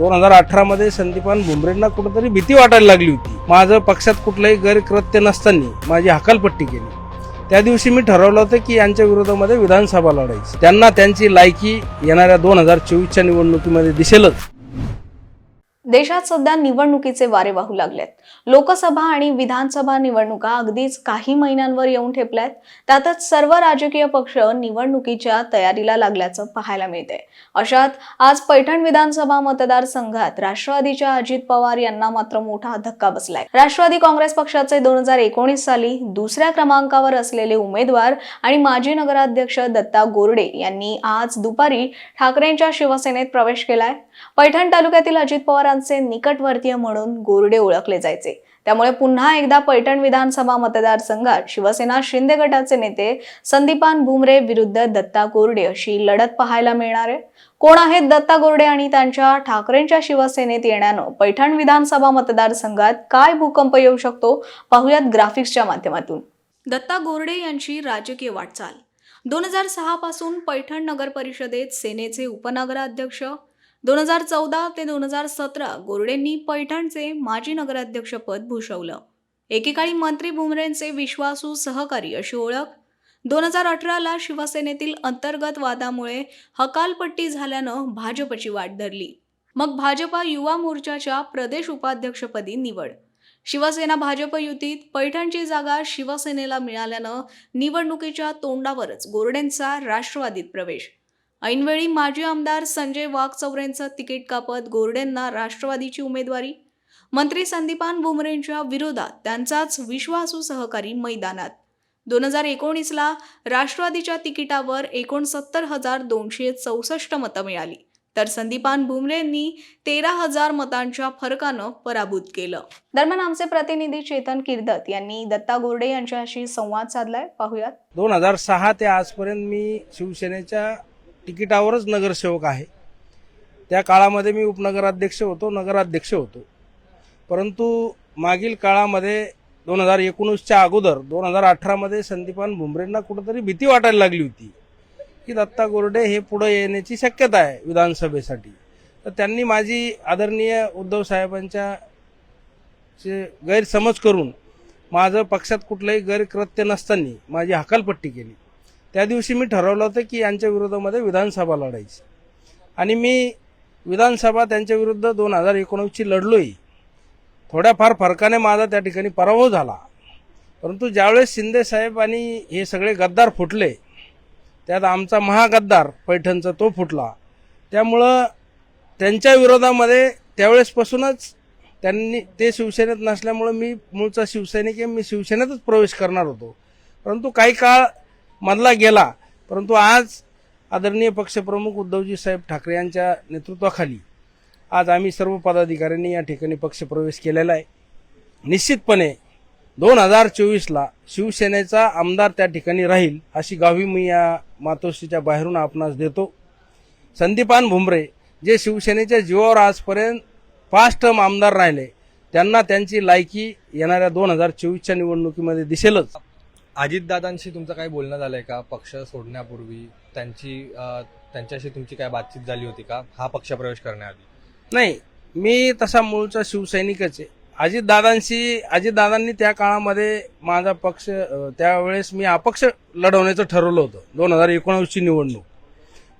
दोन हजार अठरा मध्ये संदीपान भुमरेंना कुठेतरी भीती वाटायला लागली होती. माझं पक्षात कुठलंही गैरकृत्य नसताना माझी हकालपट्टी केली. त्या दिवशी मी ठरवलं होतं की यांच्या विरोधामध्ये विधानसभा लढायची. त्यांना त्यांची लायकी येणाऱ्या दोन हजार चोवीसच्या निवडणुकीमध्ये दिसेलच. देशात सध्या निवडणुकीचे वारे वाहू लागलेत. लोकसभा आणि विधानसभा निवडणुका अगदीच काही महिन्यांवर येऊन ठेपल्यात. त्यातच सर्व राजकीय पक्ष निवडणुकीच्या तयारीला लागल्याचं पाहायला मिळते अशात आज पैठण विधानसभा मतदारसंघात राष्ट्रवादीच्या अजित पवार यांना मात्र मोठा धक्का बसलाय. राष्ट्रवादी काँग्रेस पक्षाचे दोन हजार एकोणीस साली दुसऱ्या क्रमांकावर असलेले उमेदवार आणि माजी नगराध्यक्ष दत्ता गोरडे यांनी आज दुपारी ठाकरेंच्या शिवसेनेत प्रवेश केलाय. पैठण तालुक्यातील अजित पवार पवारांचे निकटवर्तीय म्हणून गोरडे ओळखले जायचे. त्यामुळे पुन्हा एकदा पैठण विधानसभा मतदारसंघात शिवसेना शिंदे गटाचे नेते संदीपान भुमरे विरुद्ध दत्ता गोरडे अशी लढत पाहायला मिळणार आहे. कोण आहेत दत्ता गोरडे आणि त्यांच्या ठाकरेंच्या शिवसेनेत येण्यानं पैठण विधानसभा मतदारसंघात काय भूकंप येऊ शकतो? पाहुयात ग्राफिक्सच्या माध्यमातून. दत्ता गोरडे यांची राजकीय वाटचाल. दोन हजार सहा पासून पैठण नगर परिषदेत सेनेचे उपनगराध्यक्ष दोन हजार चौदा ते दोन हजार सतरा गोरडेंनी पैठणचे माजी नगराध्यक्षपद भूषवलं. एकेकाळी मंत्री भुमरेंचे विश्वासू सहकारी अशी ओळख. दोन हजार अठराला शिवसेनेतील अंतर्गत वादामुळे हकालपट्टी झाल्यानं भाजपची वाट धरली. मग भाजपा युवा मोर्चाच्या प्रदेश उपाध्यक्षपदी निवड. शिवसेना भाजप युतीत पैठणची जागा शिवसेनेला मिळाल्यानं निवडणुकीच्या तोंडावरच गोरडेंचा राष्ट्रवादीत प्रवेश. ऐनवेळी माजी आमदार संजय वाघचौरेंचं तिकीट कापत गोरडेंना राष्ट्रवादीची उमेदवारी. मंत्री संदीपान भुमरेंच्या विरोधात त्यांचाच विश्वासू सहकारी मैदानात. दोन हजार एकोणीसला राष्ट्रवादीच्या तिकिटावर एकोणसत्तर हजार दोनशे चौसष्ट मतं मिळाली. तर संदीपान भुमरेंनी तेरा हजार मतांच्या फरकानं पराभूत केलं. दरम्यान आमचे प्रतिनिधी चेतन किर्दत यांनी दत्ता गोरडे यांच्याशी संवाद साधलाय. पाहूयात. दोन हजार सहा ते आजपर्यंत मी शिवसेनेच्या तिकिटावरच नगरसेवक आहे. त्या काळामध्ये मी उपनगराध्यक्ष होतो नगराध्यक्ष होतो. परंतु मागील काळामध्ये दोन हजार एकोणीसच्या अगोदर दोन हजार अठरामध्ये संदीपान भुमरेंना कुठंतरी भीती वाटायला लागली होती की दत्ता गोरडे हे पुढे येण्याची शक्यता आहे विधानसभेसाठी. तर त्यांनी माझी आदरणीय उद्धव साहेबांच्या चे गैरसमज करून माझं पक्षात कुठलंही गैरकृत्य नसताना माझी हकालपट्टी केली. त्या दिवशी मी ठरवलं होतं की यांच्या विरोधामध्ये विधानसभा लढायची. आणि मी विधानसभा त्यांच्या विरुद्ध दोन हजार एकोणीसची लढलोही थोड्याफार फरकाने माझा त्या ठिकाणी पराभव झाला. परंतु ज्यावेळेस शिंदे साहेब आणि हे सगळे गद्दार फुटले त्यात आमचा महागद्दार पैठणचा तो फुटला. त्यामुळं त्यांच्या विरोधामध्ये त्यावेळेसपासूनच त्यांनी ते शिवसेनेत नसल्यामुळं मी मूळचा शिवसैनिक आहे मी शिवसेनेतच प्रवेश करणार होतो. परंतु काही काळ मधला गेला. परंतु आज आदरणीय पक्षप्रमुख उद्धवजी साहेब ठाकरे यांच्या नेतृत्वाखाली आज आम्ही सर्व पदाधिकाऱ्यांनी या ठिकाणी पक्षप्रवेश केलेला आहे. निश्चितपणे दोन हजार चोवीसला शिवसेनेचा आमदार त्या ठिकाणी राहील अशी गावी मी या मातोश्रीच्या बाहेरून आपणास देतो. संदीपान भुमरे जे शिवसेनेच्या जीवावर आजपर्यंत पाच टर्म आमदार राहिले त्यांना त्यांची लायकी येणाऱ्या दोन हजार चोवीसच्या निवडणुकीमध्ये दिसेलच. अजितदादांशी तुमचं काही बोलणं झालंय का? पक्ष सोडण्यापूर्वी त्यांची त्यांच्याशी तुमची काय बातचीत झाली होती का? हा पक्ष प्रवेश करण्याआधी. नाही मी तसा मूळचा शिवसैनिकच आहे. अजितदादांशी अजितदादांनी त्या काळामध्ये माझा पक्ष अं, त्यावेळेस मी अपक्ष लढवण्याचं ठरवलं होतं दोन हजार एकोणावीसची निवडणूक.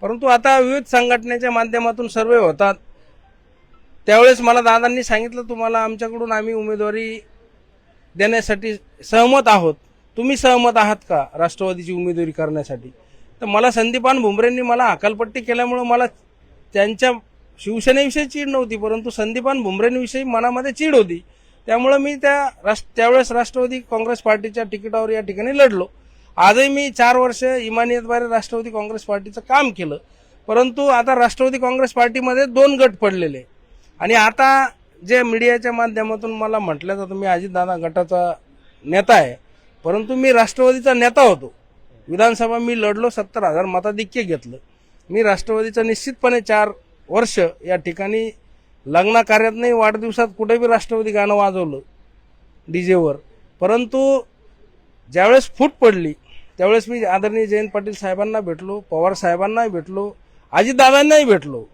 परंतु आता विविध संघटनेच्या माध्यमातून सर्वे होतात. त्यावेळेस मला दादांनी सांगितलं तुम्हाला आमच्याकडून आम्ही उमेदवारी देण्यासाठी सहमत आहोत. तुम्ही सहमत आहात का राष्ट्रवादीची उमेदवारी करण्यासाठी? तर मला संदीपान भुमरेंनी मला हकालपट्टी केल्यामुळं मला त्यांच्या शिवसेनेविषयी चीड नव्हती परंतु संदीपान भुमरेंविषयी मनामध्ये चीड होती. त्यामुळं मी त्या राष्ट्र त्यावेळेस राष्ट्रवादी काँग्रेस पार्टीच्या तिकिटावर या ठिकाणी लढलो. आजही मी चार वर्ष इमानियतद्वारे राष्ट्रवादी काँग्रेस पार्टीचं काम केलं. परंतु आता राष्ट्रवादी काँग्रेस पार्टीमध्ये दोन गट पडलेले. आणि आता जे मीडियाच्या माध्यमातून मला म्हटलं जातं मी अजितदादा गटाचा नेता आहे. परंतु मी राष्ट्रवादीचा नेता होतो. विधानसभा मी लढलो सत्तर हजार मताधिक्य घेतलं. मी राष्ट्रवादीचं निश्चितपणे चार वर्ष या ठिकाणी लग्न कार्यात नाही वाढदिवसात कुठे बी राष्ट्रवादी गाणं वाजवलं डी जेवर परंतु ज्यावेळेस फूट पडली त्यावेळेस मी आदरणीय जयंत पाटील साहेबांना भेटलो पवार साहेबांनाही भेटलो अजितदादांनाही भेटलो.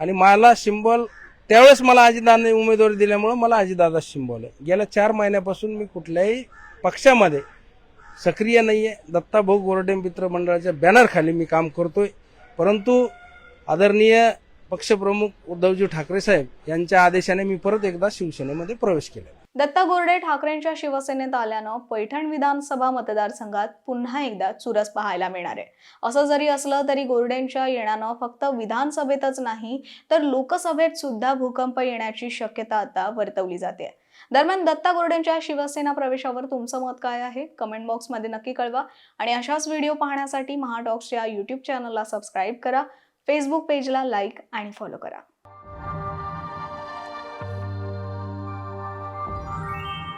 आणि मला सिंबल त्यावेळेस मला अजितदादांनी उमेदवारी दिल्यामुळं मला अजितदादा शिंबवलं गेल्या चार महिन्यापासून मी कुठल्याही पक्षामध्ये सक्रिय नाही आहे दत्ताभाऊ गोरडे मित्र मंडळाच्या बॅनरखाली मी काम करतोय. परंतु आदरणीय पक्षप्रमुख उद्धवजी ठाकरे साहेब यांच्या आदेशाने मी परत एकदा शिवसेनेमध्ये प्रवेश केला दत्ता गोरडे ठाकरेंच्या शिवसेनेत आल्यानं पैठण विधानसभा मतदारसंघात पुन्हा एकदा चुरस पाहायला मिळणार आहे. असं जरी असलं तरी गोरडेंच्या येण्यानं फक्त विधानसभेतच नाही तर लोकसभेत सुद्धा भूकंप येण्याची शक्यता आता वर्तवली जाते. दरम्यान दत्ता गोरडेंच्या शिवसेना प्रवेशावर तुमचं मत काय आहे? कमेंट बॉक्समध्ये नक्की कळवा. आणि अशाच व्हिडिओ पाहण्यासाठी महाटॉक्सच्या यूट्यूब चॅनलला सबस्क्राईब करा. फेसबुक पेजला लाईक आणि फॉलो करा.